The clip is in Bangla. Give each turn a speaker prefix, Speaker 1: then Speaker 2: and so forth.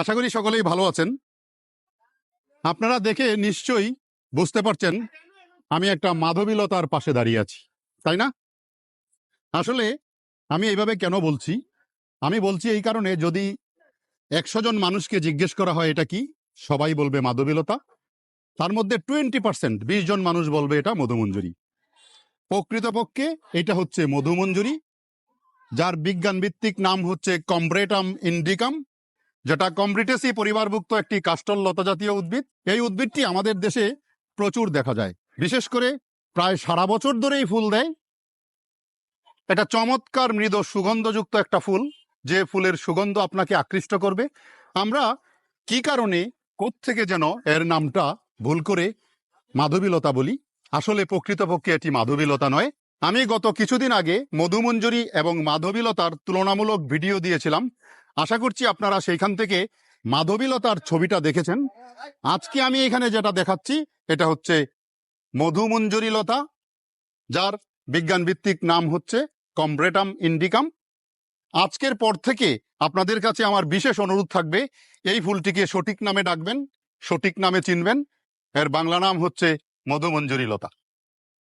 Speaker 1: আশা করি সকলেই ভালো আছেন। আপনারা দেখে নিশ্চয়ই বুঝতে পারছেন, আমি একটা মাধবীলতার পাশে দাঁড়িয়ে আছি, তাই না? আসলে আমি এইভাবে কেন বলছি? আমি বলছি এই কারণে যদি একশো জন মানুষকে জিজ্ঞেস করা হয়, এটা কি? সবাই বলবে মাধবীলতা। তার মধ্যে টোয়েন্টি পার্সেন্ট, বিশ জন মানুষ বলবে এটা মধুমঞ্জুরি। প্রকৃতপক্ষে এটা হচ্ছে মধুমঞ্জুরি। যার বিজ্ঞান ভিত্তিক নাম হচ্ছে কমব্রেটাম ইন্ডিকাম, যেটা কমব্রিটেসি পরিবারভুক্ত একটি কাস্টল লতা জাতীয় উদ্ভিদ। এই উদ্ভিদটি আমাদের দেশে প্রচুর দেখা যায়। বিশেষ করে প্রায় সারা বছর ধরেই ফুল দেয়। এটা চমৎকার মৃদ সুগন্ধযুক্ত একটা ফুল, যে ফুলের সুগন্ধ আপনাকে আকৃষ্ট করবে। আমরা কি কারণে থেকে যেন এর নামটা ভুল করে মাধবীলতা বলি? আসলে প্রকৃতপক্ষে এটি মাধবীলতা নয়। আমি গত কিছুদিন আগে মধুমঞ্জুরি এবং মাধবীলতার তুলনামূলক ভিডিও দিয়েছিলাম। আশা করছি আপনারা সেইখান থেকে মাধবীলতার ছবিটা দেখেছেন। আজকে আমি এখানে যেটা দেখাচ্ছি, এটা হচ্ছে মধুমঞ্জুরি লতা যার বিজ্ঞান ভিত্তিক নাম হচ্ছে কমব্রেটাম ইন্ডিকাম। আজকের পর থেকে আপনাদের কাছে আমার বিশেষ অনুরোধ থাকবে, এই ফুলটিকে সঠিক নামে ডাকবেন, সঠিক নামে চিনবেন। এর বাংলা নাম হচ্ছে মধুমঞ্জুরি লতা